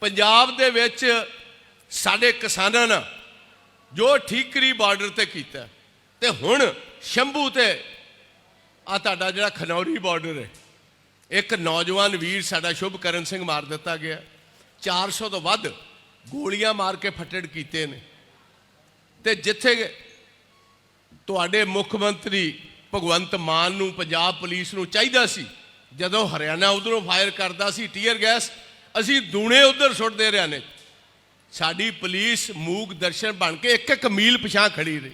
ਪੰਜਾਬ ਦੇ ਵਿੱਚ ਸਾਡੇ ਕਿਸਾਨਾਂ ਨੇ ਜੋ ਠੀਕਰੀ ਬਾਰਡਰ ਤੇ ਕੀਤਾ ਤੇ ਹੁਣ ਸ਼ੰਭੂ ਤੇ ਆ ਤੁਹਾਡਾ ਜਿਹੜਾ ਖਨੌਰੀ ਬਾਰਡਰ ਹੈ, ਇੱਕ ਨੌਜਵਾਨ ਵੀਰ ਸਾਡਾ ਸ਼ੁਭਕਰਨ ਸਿੰਘ ਮਾਰ ਦਿੱਤਾ ਗਿਆ। 400 ਤੋਂ ਵੱਧ ਗੋਲੀਆਂ ਮਾਰ ਕੇ ਫੱਟੜ ਕੀਤੇ ਨੇ। ਤੇ ਜਿੱਥੇ ਤੁਹਾਡੇ ਮੁੱਖ ਮੰਤਰੀ ਭਗਵੰਤ ਮਾਨ ਨੂੰ, ਪੰਜਾਬ ਪੁਲਿਸ ਨੂੰ ਚਾਹੀਦਾ ਸੀ, ਜਦੋਂ ਹਰਿਆਣਾ ਉਧਰੋਂ ਫਾਇਰ ਕਰਦਾ ਸੀ, ਟੀਅਰ ਗੈਸ ਅਸੀਂ ਦੂਣੇ ਉਧਰ ਸੁੱਟਦੇ ਰਿਆਂ ਨੇ। ਸਾਡੀ ਪੁਲਿਸ, ਮੂਕ, ਦਰਸ਼ਨ ਬਣ ਕੇ ਇੱਕ ਇੱਕ ਮੀਲ ਪਿਛਾਂ ਖੜੀ ਰਹੀ।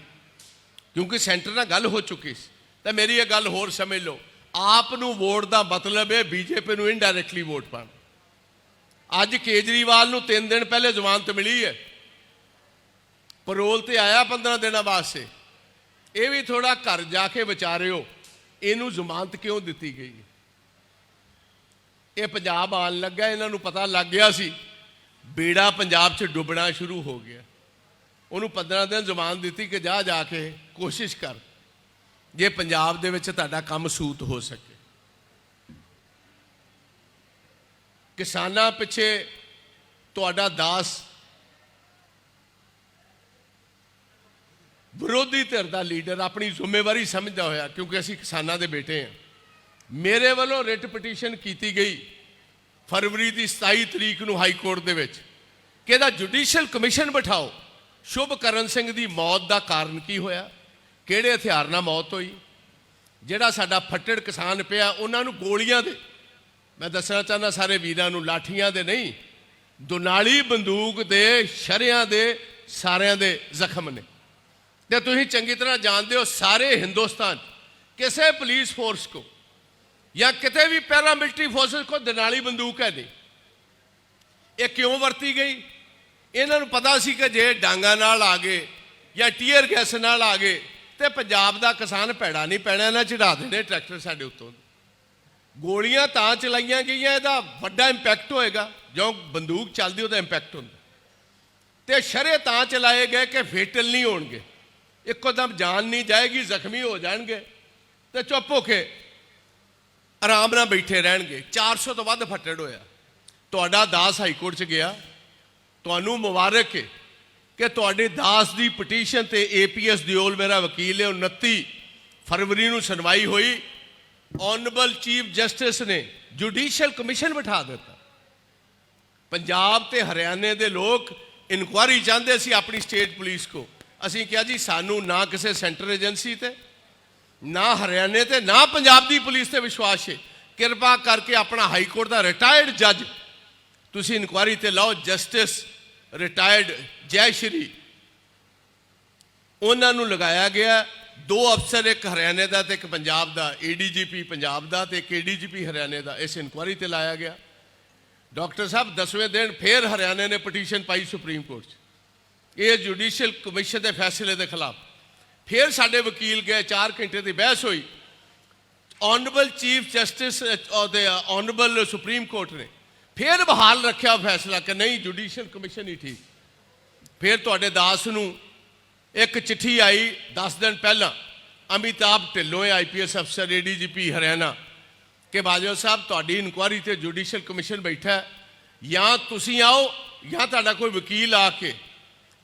ਕਿਉਂਕਿ ਸੈਂਟਰ ਨਾਲ ਗੱਲ ਹੋ ਚੁੱਕੀ ਸੀ। ਤਾਂ ਮੇਰੀ ਇਹ ਗੱਲ ਹੋਰ ਸਮਝ ਲਓ। ਆਪ ਨੂੰ ਵੋਟ ਦਾ ਮਤਲਬ ਹੈ ਬੀਜੇਪੀ ਨੂੰ ਇਨਡਾਇਰੈਕਟਲੀ ਵੋਟ ਪਾਉਣਾ। ਅੱਜ ਕੇਜਰੀਵਾਲ ਨੂੰ 3 ਦਿਨ ਪਹਿਲੇ ਜ਼ਮਾਨਤ ਮਿਲੀ ਹੈ। ਪਰੋਲ ਤੇ ਆਇਆ 15 ਦਿਨਾਂ ਵਾਸਤੇ। ਇਹ ਵੀ ਥੋੜਾ ਘਰ ਜਾ ਕੇ ਵਿਚਾਰਿਓ, ਇਹਨੂੰ ਜ਼ਮਾਨਤ ਕਿਉਂ ਦਿੱਤੀ ਗਈ ਹੈ? ਇਹ ਪੰਜਾਬ ਆਉਣ ਲੱਗਾ, ਇਹਨਾਂ ਨੂੰ ਪਤਾ ਲੱਗ ਗਿਆ ਸੀ, ਬੇੜਾ ਪੰਜਾਬ 'ਚ ਡੁੱਬਣਾ ਸ਼ੁਰੂ ਹੋ ਗਿਆ। ਉਹਨੂੰ 15 ਦਿਨ ਜ਼ਮਾਨਤ ਦਿੱਤੀ ਕਿ ਜਾ ਜਾ ਕੇ ਕੋਸ਼ਿਸ਼ ਕਰ, ਜੇ ਪੰਜਾਬ ਦੇ ਵਿੱਚ ਤੁਹਾਡਾ ਕੰਮ ਸੂਤ ਹੋ ਸਕੇ। ਕਿਸਾਨਾਂ ਪਿੱਛੇ ਤੁਹਾਡਾ ਦਾਸ ਵਿਰੋਧੀ ਧਿਰ ਦਾ ਲੀਡਰ ਆਪਣੀ ਜ਼ਿੰਮੇਵਾਰੀ ਸਮਝਦਾ ਹੋਇਆ, ਕਿਉਂਕਿ ਅਸੀਂ ਕਿਸਾਨਾਂ ਦੇ ਬੇਟੇ ਹਾਂ। ਮੇਰੇ ਵੱਲੋਂ ਰਿਟ ਪਟੀਸ਼ਨ ਕੀਤੀ ਗਈ ਫਰਵਰੀ ਦੀ 27 ਤਰੀਕ ਨੂੰ ਹਾਈ ਕੋਰਟ ਦੇ ਵਿੱਚ, ਕਿ ਇਹਦਾ ਜੁਡੀਸ਼ੀਅਲ ਕਮਿਸ਼ਨ ਬਿਠਾਓ। ਸ਼ੁਭਕਰਨ ਸਿੰਘ ਦੀ ਮੌਤ ਦਾ ਕਾਰਨ ਕੀ ਹੋਇਆ? ਕਿਹੜੇ ਹਥਿਆਰ ਨਾਲ ਮੌਤ ਹੋਈ? ਜਿਹੜਾ ਸਾਡਾ ਫੱਟੜ ਕਿਸਾਨ ਪਿਆ, ਉਹਨਾਂ ਨੂੰ ਗੋਲੀਆਂ ਦੇ। ਮੈਂ ਦੱਸਣਾ ਚਾਹੁੰਦਾ ਸਾਰੇ ਵੀਰਾਂ ਨੂੰ, ਲਾਠੀਆਂ ਦੇ ਨਹੀਂ, ਦੁਨਾਲੀ ਬੰਦੂਕ ਦੇ, ਸ਼ਰਿਆਂ ਦੇ, ਸਾਰਿਆਂ ਦੇ ਜ਼ਖਮ ਨੇ। ਤੇ ਤੁਸੀਂ ਚੰਗੀ ਤਰ੍ਹਾਂ ਜਾਣਦੇ ਹੋ, ਸਾਰੇ ਹਿੰਦੁਸਤਾਨ, ਕਿਸੇ ਪੁਲਿਸ ਫੋਰਸ ਕੋ ਜਾਂ ਕਿਤੇ ਵੀ ਪੈਰਾ ਮਿਲਟਰੀ ਫੋਰਸਸ ਕੋ ਦਨਾਲੀ ਬੰਦੂਕ ਹੈ ਨਹੀਂ ਇਹ ਕਿਉਂ ਵਰਤੀ ਗਈ? ਇਹਨਾਂ ਨੂੰ ਪਤਾ ਸੀ ਕਿ ਜੇ ਡਾਂਗਾ ਨਾਲ ਆ ਗਏ ਜਾਂ ਟੀਅਰ ਗੈਸ ਨਾਲ ਆ ਗਏ ਤੇ ਪੰਜਾਬ ਦਾ ਕਿਸਾਨ ਭੈੜਾ ਨਹੀਂ ਪੈਣਾ, ਇਹਨਾਂ ਚੜਾ ਦੇਣੇ ਟਰੈਕਟਰ ਸਾਡੇ ਉੱਤੋਂ। ਗੋਲੀਆਂ ਤਾਂ ਚਲਾਈਆਂ ਗਈਆਂ, ਇਹਦਾ ਵੱਡਾ ਇੰਪੈਕਟ ਹੋਏਗਾ। ਜੋ ਬੰਦੂਕ ਚੱਲਦੀ, ਉਹਦਾ ਇੰਪੈਕਟ ਹੁੰਦਾ। ਤੇ ਸ਼ਰੇ ਤਾਂ ਚਲਾਏ ਗਏ ਕਿ ਫੇਟਲ ਨਹੀਂ ਹੋਣਗੇ। ਇੱਕੋ ਦਮ ਜਾਨ ਨਹੀਂ ਜਾਏਗੀ, ਜ਼ਖਮੀ ਹੋ ਜਾਣਗੇ। ਤੇ ਚੁੱਪ ਹੋ ਕੇ ਆਰਾਮ ਨਾਲ ਬੈਠੇ ਰਹਿਣਗੇ। 400 ਤੋਂ ਵੱਧ ਫੱਟੜ ਹੋਇਆ। ਤੁਹਾਡਾ ਦਾਸ ਹਾਈ ਕੋਰਟ 'ਚ ਗਿਆ। ਤੁਹਾਨੂੰ ਮੁਬਾਰਕ ਹੈ ਕਿ ਤੁਹਾਡੇ ਦਾਸ ਦੀ ਪਟੀਸ਼ਨ ਤੇ ਏਪੀਐਸ ਦਿਓਲ ਮੇਰਾ ਵਕੀਲ ਹੈ 29 ਫਰਵਰੀ ਨੂੰ ਸੁਣਵਾਈ ਹੋਈ। ਆਨਰੇਬਲ ਚੀਫ ਜਸਟਿਸ ਨੇ ਜੁਡੀਸ਼ੀਅਲ ਕਮਿਸ਼ਨ ਬਿਠਾ ਦਿੱਤਾ। ਪੰਜਾਬ ਤੇ ਹਰਿਆਣੇ ਦੇ ਲੋਕ ਇਨਕੁਆਰੀ ਚਾਹੁੰਦੇ ਸੀ ਆਪਣੀ ਸਟੇਟ ਪੁਲਿਸ ਕੋ। ਅਸੀਂ ਕਿਹਾ ਜੀ, ਸਾਨੂੰ ਨਾ ਕਿਸੇ ਸੈਂਟਰ ਏਜੰਸੀ ਤੇ ਨਾ ਹਰਿਆਣੇ ਤੇ ਨਾ ਪੰਜਾਬ ਦੀ ਪੁਲਿਸ ਤੇ ਵਿਸ਼ਵਾਸ ਹੈ ਕਿਰਪਾ ਕਰਕੇ ਆਪਣਾ ਹਾਈ ਕੋਰਟ ਦਾ ਰਿਟਾਇਰਡ ਜੱਜ ਤੁਸੀਂ ਇਨਕੁਆਰੀ ਤੇ ਲਾਓ ਜਸਟਿਸ ਰਿਟਾਇਰਡ ਜੈ ਸ਼੍ਰੀ। ਉਹਨਾਂ ਨੂੰ ਲਗਾਇਆ ਗਿਆ, ਦੋ ਅਫਸਰ, ਇੱਕ ਹਰਿਆਣੇ ਦਾ ਤੇ ਇੱਕ ਪੰਜਾਬ ਦਾ ਏਡੀਜੀਪੀ ਪੰਜਾਬ ਦਾ ਤੇ ਇੱਕ ਏਡੀਜੀਪੀ ਹਰਿਆਣੇ ਦਾ, ਇਸ ਇਨਕੁਆਰੀ ਤੇ ਲਾਇਆ ਗਿਆ। ਡਾਕਟਰ ਸਾਹਿਬ 10ਵੇਂ ਦਿਨ ਫੇਰ ਹਰਿਆਣੇ ਨੇ ਪਟੀਸ਼ਨ ਪਾਈ ਸੁਪਰੀਮ ਕੋਰਟ 'ਚ। ਇਹ ਜੁਡੀਸ਼ੀਅਲ ਕਮਿਸ਼ਨ ਦੇ ਫੈਸਲੇ ਦੇ ਖਿਲਾਫ। ਫਿਰ ਸਾਡੇ ਵਕੀਲ ਗਏ 4 ਘੰਟੇ ਦੀ ਬਹਿਸ ਹੋਈ। Honourable chief justice of honourable supreme court ਨੇ ਫਿਰ ਬਹਾਲ ਰੱਖਿਆ ਫੈਸਲਾ ਕਿ ਨਹੀਂ ਜੁਡੀਸ਼ੀਅਲ ਕਮਿਸ਼ਨ ਹੀ ਠੀਕ। ਫਿਰ ਤੁਹਾਡੇ ਦਾਸ ਨੂੰ ਇੱਕ ਚਿੱਠੀ ਆਈ 10 ਦਿਨ ਪਹਿਲਾਂ ਅਮਿਤਾਭ ਢਿੱਲੋਂ ਆਈਪੀਐਸ ਅਫਸਰ ਏਡੀਜੀਪੀ ਹਰਿਆਣਾ, ਕਿ ਬਾਜਵਾ ਸਾਹਿਬ, ਤੁਹਾਡੀ ਇਨਕੁਆਰੀ ਤੇ ਜੁਡੀਸ਼ੀਅਲ ਕਮਿਸ਼ਨ ਬੈਠਾ ਹੈ। ਜਾਂ ਤੁਸੀਂ ਆਓ, ਜਾਂ ਤੁਹਾਡਾ ਕੋਈ ਵਕੀਲ ਆ ਕੇ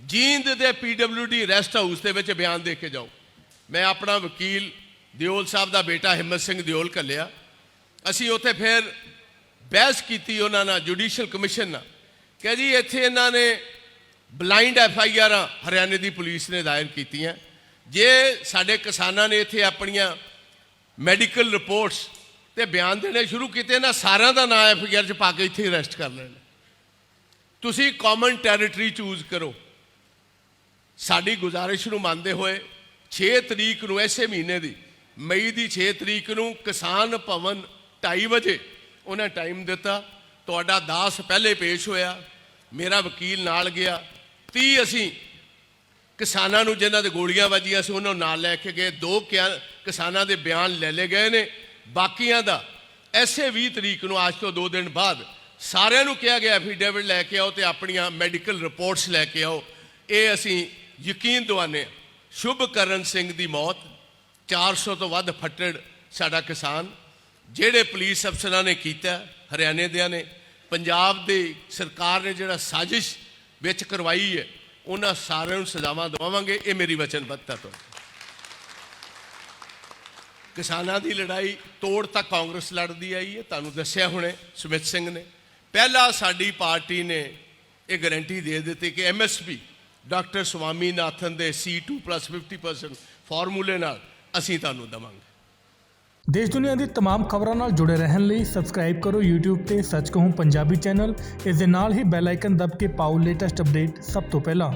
ਜੀਂਦ ਦੇ ਪੀਡਬਲਯੂਡੀ ਰੈਸਟ ਹਾਊਸ ਦੇ ਵਿੱਚ ਬਿਆਨ ਦੇ ਕੇ ਜਾਓ। ਮੈਂ ਆਪਣਾ ਵਕੀਲ ਦਿਓਲ ਸਾਹਿਬ ਦਾ ਬੇਟਾ ਹਿੰਮਤ ਸਿੰਘ ਦਿਓਲ ਕੱਲਿਆ ਅਸੀਂ ਉੱਥੇ ਫਿਰ ਬਹਿਸ ਕੀਤੀ ਉਹਨਾਂ ਨਾਲ, ਜੁਡੀਸ਼ੀਅਲ ਕਮਿਸ਼ਨ ਨਾਲ। ਕਿ ਜੀ, ਇੱਥੇ ਇਹਨਾਂ ਨੇ ਬਲਾਈਂਡ ਐਫ ਆਈ ਆਰਾਂ ਹਰਿਆਣੇ ਦੀ ਪੁਲਿਸ ਨੇ ਦਾਇਰ ਕੀਤੀਆਂ। ਜੇ ਸਾਡੇ ਕਿਸਾਨਾਂ ਨੇ ਇੱਥੇ ਆਪਣੀਆਂ ਮੈਡੀਕਲ ਰਿਪੋਰਟਸ ਤੇ ਬਿਆਨ ਦੇਣੇ ਸ਼ੁਰੂ ਕੀਤੇ ਨਾ ਸਾਰਿਆਂ ਦਾ ਨਾਂ ਐਫ ਆਈ ਆਰ 'ਚ ਪਾ ਕੇ ਇੱਥੇ ਅਰੈਸਟ ਕਰ ਲੈਣਾ। ਤੁਸੀਂ ਕਾਮਨ ਟੈਰੀਟਰੀ ਚੂਜ਼ ਕਰੋ। ਸਾਡੀ ਗੁਜ਼ਾਰਿਸ਼ ਨੂੰ ਮੰਨਦੇ ਹੋਏ 6 ਤਰੀਕ ਨੂੰ ਐਸੇ ਮਹੀਨੇ ਦੀ, ਮਈ ਦੀ 6 ਤਰੀਕ ਨੂੰ ਕਿਸਾਨ ਭਵਨ 2:30 ਵਜੇ ਉਹਨਾਂ ਟਾਈਮ ਦਿੱਤਾ। ਤੁਹਾਡਾ ਦਾਸ ਪਹਿਲੇ ਪੇਸ਼ ਹੋਇਆ, ਮੇਰਾ ਵਕੀਲ ਨਾਲ ਗਿਆ। 30 ਅਸੀਂ ਕਿਸਾਨਾਂ ਨੂੰ ਜਿਨ੍ਹਾਂ ਦੇ ਗੋਲੀਆਂ ਵੱਜੀਆਂ ਸੀ, ਉਹਨਾਂ ਨੂੰ ਨਾਲ ਲੈ ਕੇ ਗਏ। ਦੋ ਕਿਆ- ਕਿਸਾਨਾਂ ਦੇ ਬਿਆਨ ਲੈ ਲਏ ਗਏ ਨੇ। ਬਾਕੀਆਂ ਦਾ ਐਸੇ 20 ਤਰੀਕ ਨੂੰ ਅੱਜ ਤੋਂ 2 ਦਿਨ ਬਾਅਦ ਸਾਰਿਆਂ ਨੂੰ ਕਿਹਾ ਗਿਆ ਐਫੀਡੇਵਿਟ ਲੈ ਕੇ ਆਓ ਤੇ ਆਪਣੀਆਂ ਮੈਡੀਕਲ ਰਿਪੋਰਟਸ ਲੈ ਕੇ ਆਓ। ਇਹ ਅਸੀਂ ਯਕੀਨ ਦਿਵਾਨੇ ਹਾਂ। ਸ਼ੁਭਕਰਨ ਸਿੰਘ ਦੀ ਮੌਤ 400 ਤੋਂ ਵੱਧ ਫੱਟੜ ਸਾਡਾ ਕਿਸਾਨ, ਜਿਹੜੇ ਪੁਲਿਸ ਅਫਸਰਾਂ ਨੇ ਕੀਤਾ, ਹਰਿਆਣੇ ਦਿਆਂ ਨੇ, ਪੰਜਾਬ ਦੇ ਸਰਕਾਰ ਨੇ ਜਿਹੜਾ ਸਾਜ਼ਿਸ਼ ਵਿੱਚ ਕਰਵਾਈ ਹੈ, ਉਹਨਾਂ ਸਾਰਿਆਂ ਨੂੰ ਸਜ਼ਾਵਾਂ ਦਵਾਵਾਂਗੇ ਇਹ ਮੇਰੀ ਵਚਨਬੱਧਤਾ ਤੋਂ ਕਿਸਾਨਾਂ ਦੀ ਲੜਾਈ ਤੋੜ ਤੱਕ ਕਾਂਗਰਸ ਲੜਦੀ ਆਈ ਹੈ, ਤੁਹਾਨੂੰ ਦੱਸਿਆ ਹੁਣੇ ਸੁਮਿਤ ਸਿੰਘ ਨੇ ਪਹਿਲਾਂ ਸਾਡੀ ਪਾਰਟੀ ਨੇ ਇਹ ਗਾਰੰਟੀ ਦੇ ਦਿੱਤੀ ਕਿ ਐਮਐਸਪੀ ਡਾਕਟਰ ਸਵਾਮੀਨਾਥਨ ਦੇ C2 50% ਫਾਰਮੂਲੇ ਨਾਲ ਅਸੀਂ ਤੁਹਾਨੂੰ ਦਵਾਂਗੇ ਦੇਸ਼ ਦੁਨੀਆ ਦੀ तमाम ਖਬਰਾਂ ਨਾਲ ਜੁੜੇ ਰਹਿਣ ਲਈ ਸਬਸਕ੍ਰਾਈਬ ਕਰੋ YouTube ਤੇ ਸੱਚ ਕਹੂੰ ਪੰਜਾਬੀ ਚੈਨਲ ਇਸ ਦੇ ਨਾਲ ਹੀ ਬੈਲ ਆਈਕਨ ਦਬ ਕੇ ਪਾਓ ਲੇਟੈਸਟ ਅਪਡੇਟ ਸਭ ਤੋਂ ਪਹਿਲਾਂ